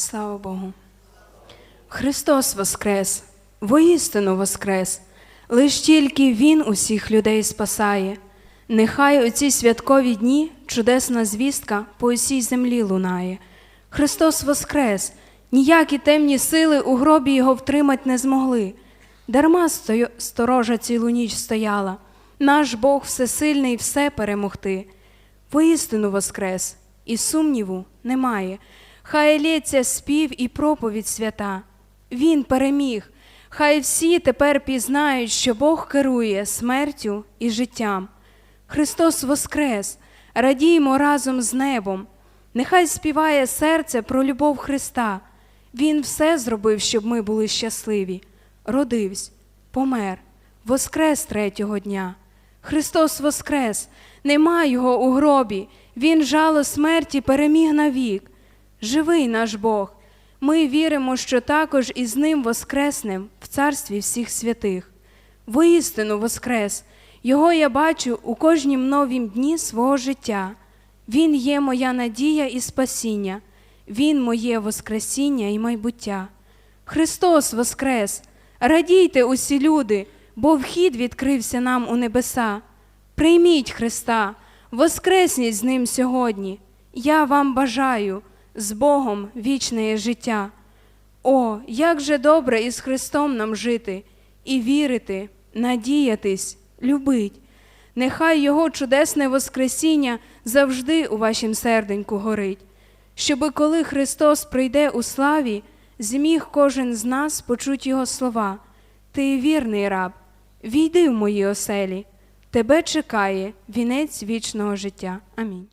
Слава Богу. Христос Воскрес, воістину Воскрес, лиш тільки Він усіх людей спасає. Нехай у ці святкові дні чудесна звістка по усій землі лунає. Христос Воскрес, ніякі темні сили у гробі його втримать не змогли. Дарма сторожа цілу ніч стояла, наш Бог всесильний все перемогти. Воістину воскрес, і сумніву немає. Хай лється спів і проповідь свята. Він переміг. Хай всі тепер пізнають, що Бог керує смертю і життям. Христос воскрес, радіймо разом з небом. Нехай співає серце про любов Христа. Він все зробив, щоб ми були щасливі. Родився, помер, воскрес третього дня. Христос воскрес, нема його у гробі, Він жало смерті переміг навік. Живий наш Бог. Ми віримо, що також із ним воскреснем в царстві всіх святих. Воістину воскрес, Його я бачу у кожнім новім дні свого життя. Він є моя надія і спасіння, Він моє воскресіння і майбуття. Христос воскрес! Радійте усі люди, бо вхід відкрився нам у небеса. Прийміть Христа, воскресніть з Ним сьогодні. Я вам бажаю з Богом вічне життя. О, як же добре із Христом нам жити, і вірити, надіятись, любить. Нехай Його чудесне Воскресіння завжди у вашім серденьку горить, щоби коли Христос прийде у славі, зміг кожен з нас почуть Його слова. Ти вірний раб, війди в мої оселі, тебе чекає вінець вічного життя. Амінь.